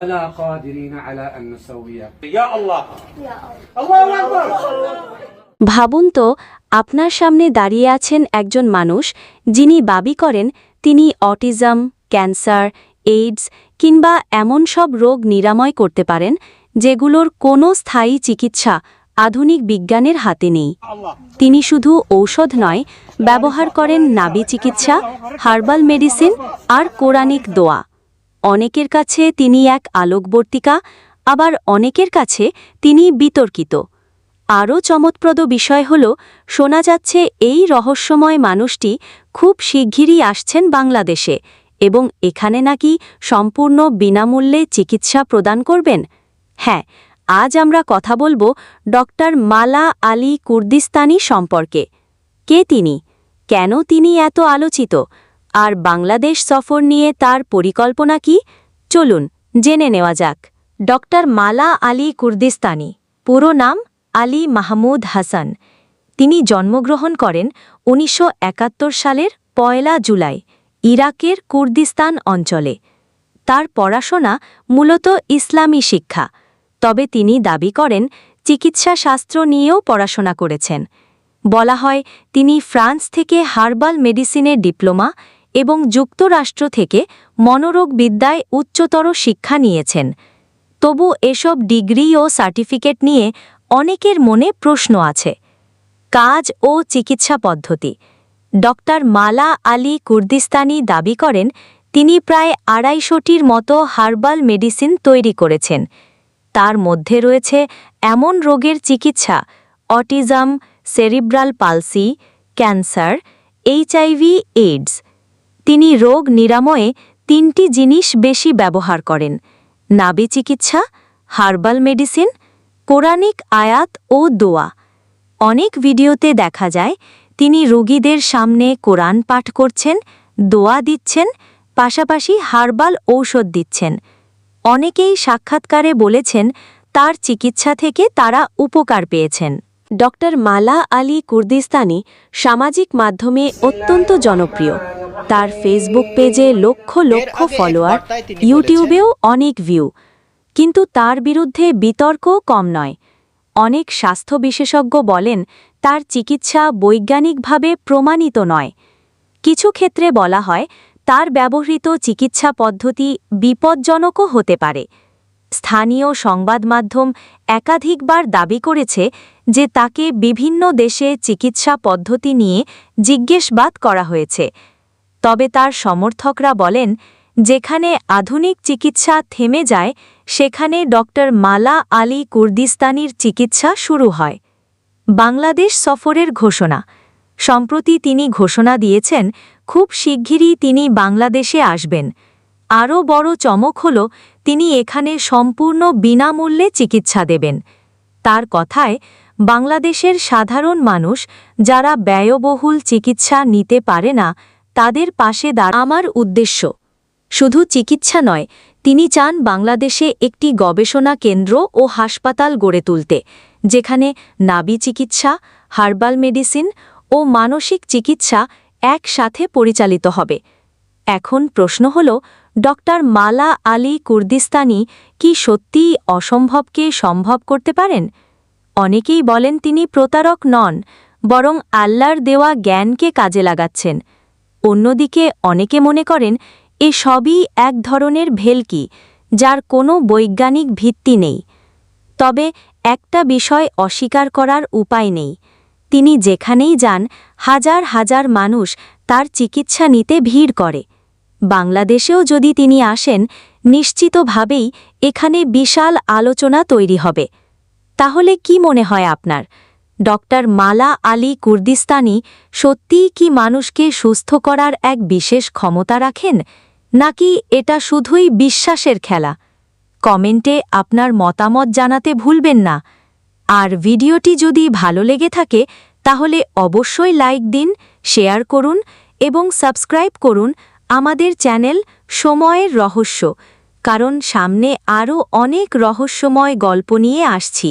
ولا قادرين على أن نسوي يا الله يا الله الله أكبر ভাবুন তো আপনার সামনে দাঁড়িয়ে আছেন একজন মানুষ যিনি দাবি করেন তিনি অটিজম ক্যান্সার এইডস কিংবা এমন সব রোগ নিরাময় করতে পারেন যেগুলোর কোনো স্থায়ী চিকিৎসা আধুনিক বিজ্ঞানের হাতে নেই الله তিনি শুধু ঔষধ নয় ব্যবহার করেন নাবি চিকিৎসা হার্বাল মেডিসিন আর কোরআনিক দোয়া অনেকের কাছে তিনি এক আলোকবর্তিকা, আবার অনেকের কাছে তিনি বিতর্কিত। আরও চমৎপ্রদ বিষয় হল, শোনা যাচ্ছে এই রহস্যময় মানুষটি খুব শিগগিরই আসছেন বাংলাদেশে এবং এখানে নাকি সম্পূর্ণ বিনামূল্যে চিকিৎসা প্রদান করবেন। হ্যাঁ আজ আমরা কথা বলব ডক্টর মালা আলী কুর্দিস্তানি সম্পর্কে। কে তিনি? কেন তিনি এত আলোচিত? আর বাংলাদেশ সফর নিয়ে তার পরিকল্পনা কি? চলুন, জেনে নেওয়া যাক। ডক্টর মালা আলী কুর্দিস্তানি, পুরো নাম আলী মাহমুদ হাসান। তিনি জন্মগ্রহণ করেন উনিশশো একাত্তর সালের পয়লা জুলাই, ইরাকের কুর্দিস্তান অঞ্চলে। তার পড়াশোনা মূলত ইসলামী শিক্ষা। তবে তিনি দাবি করেন, চিকিৎসা শাস্ত্র নিয়েও পড়াশোনা করেছেন। বলা হয়, তিনি ফ্রান্স থেকে হার্বাল মেডিসিনের ডিপ্লোমা এবং যুক্তরাষ্ট্র থেকে মনোরোগ বিদ্যায় উচ্চতর শিক্ষা নিয়েছেন। তবু এসব ডিগ্রি ও সার্টিফিকেট নিয়ে অনেকের মনে প্রশ্ন আছে। কাজ ও চিকিৎসা পদ্ধতি। ডক্টর মালা আলী কুর্দিস্তানি দাবি করেন, তিনি প্রায় আড়াইশোটির মতো হার্বাল মেডিসিন তৈরি করেছেন। তার মধ্যে রয়েছে এমন রোগের চিকিৎসা, autism, cerebral palsy, cancer HIV AIDS. তিনি রোগ নিরাময়ে তিনটি জিনিস বেশি ব্যবহার করেন, নাবি চিকিৎসা, হার্বাল মেডিসিন কোরআনিক আয়াত ও দোয়া। অনেক ভিডিওতে দেখা যায়, তিনি রোগীদের সামনে কোরআন পাঠ করছেন, দোয়া দিচ্ছেন, পাশাপাশি হার্বাল ঔষধ দিচ্ছেন। অনেকেই সাক্ষাৎকারে বলেছেন, তার চিকিৎসা থেকে তারা উপকার পেয়েছেন। ডক্টর মালা আলী কুর্দিস্তানি সামাজিক মাধ্যমে অত্যন্ত জনপ্রিয়। তার ফেসবুক পেজে লক্ষ লক্ষ ফলোয়ার ইউটিউবেও অনেক ভিউ কিন্তু তার বিরুদ্ধে বিতর্কও কম নয়। অনেক স্বাস্থ্য বিশেষজ্ঞ বলেন তার চিকিৎসা বৈজ্ঞানিকভাবে প্রমাণিত নয়। কিছু ক্ষেত্রে বলা হয় তার ব্যবহৃত চিকিৎসা পদ্ধতি বিপজ্জনকও হতে পারে। স্থানীয় সংবাদ মাধ্যম একাধিকবার দাবি করেছে যে তাকে বিভিন্ন দেশে চিকিৎসা পদ্ধতি নিয়ে জিজ্ঞেসবাদ করা হয়েছে। তবে তার সমর্থকরা বলেন, যেখানে আধুনিক চিকিৎসা থেমে যায়, সেখানে ডক্টর মালা আলী কুর্দিস্তানির চিকিৎসা শুরু হয়। বাংলাদেশ সফরের ঘোষণা। সম্প্রতি তিনি ঘোষণা দিয়েছেন, খুব শিগগিরই তিনি বাংলাদেশে আসবেন। আরও বড় চমক হল, তিনি এখানে সম্পূর্ণ বিনামূল্যে চিকিৎসা দেবেন। তার কথায়, বাংলাদেশের সাধারণ মানুষ যারা ব্যয়বহুল চিকিৎসা নিতে পারে না তাদের পাশে দাঁড়। আমার উদ্দেশ্য, শুধু চিকিৎসা নয়, তিনি চান বাংলাদেশে একটি গবেষণা কেন্দ্র ও হাসপাতাল গড়ে তুলতে, যেখানে নাবি চিকিৎসা, হার্বাল মেডিসিন ও মানসিক চিকিৎসা একসাথে পরিচালিত হবে। এখন প্রশ্ন হল, ডক্টর মালা আলী কুর্দিস্তানি কি সত্যিই অসম্ভবকে সম্ভব করতে পারেন? অনেকেই বলেন তিনি প্রতারক নন, বরং আল্লাহর দেওয়া জ্ঞানকে কাজে লাগাচ্ছেন। অন্যদিকে অনেকে মনে করেন, এ সবই এক ধরনের ভেলকি, যার কোনো বৈজ্ঞানিক ভিত্তি নেই। তবে একটা বিষয় অস্বীকার করার উপায় নেই। তিনি যেখানেই যান, হাজার হাজার মানুষ তার চিকিৎসা নিতে ভিড় করে। বাংলাদেশেও যদি তিনি আসেন, নিশ্চিতভাবেই এখানে বিশাল আলোচনা তৈরি হবে। তাহলে কি মনে হয় আপনার? ডক্টর মালা আলী কুর্দিস্তানি সত্যিই কি মানুষকে সুস্থ করার এক বিশেষ ক্ষমতা রাখেন, নাকি এটা শুধুই বিশ্বাসের খেলা? কমেন্টে আপনার মতামত জানাতে ভুলবেন না। আর ভিডিওটি যদি ভালো লেগে থাকে, তাহলে অবশ্যই লাইক দিন, শেয়ার করুন এবং সাবস্ক্রাইব করুন আমাদের চ্যানেল সময়ের রহস্য, কারণ সামনে আরও অনেক রহস্যময় গল্প নিয়ে আসছি।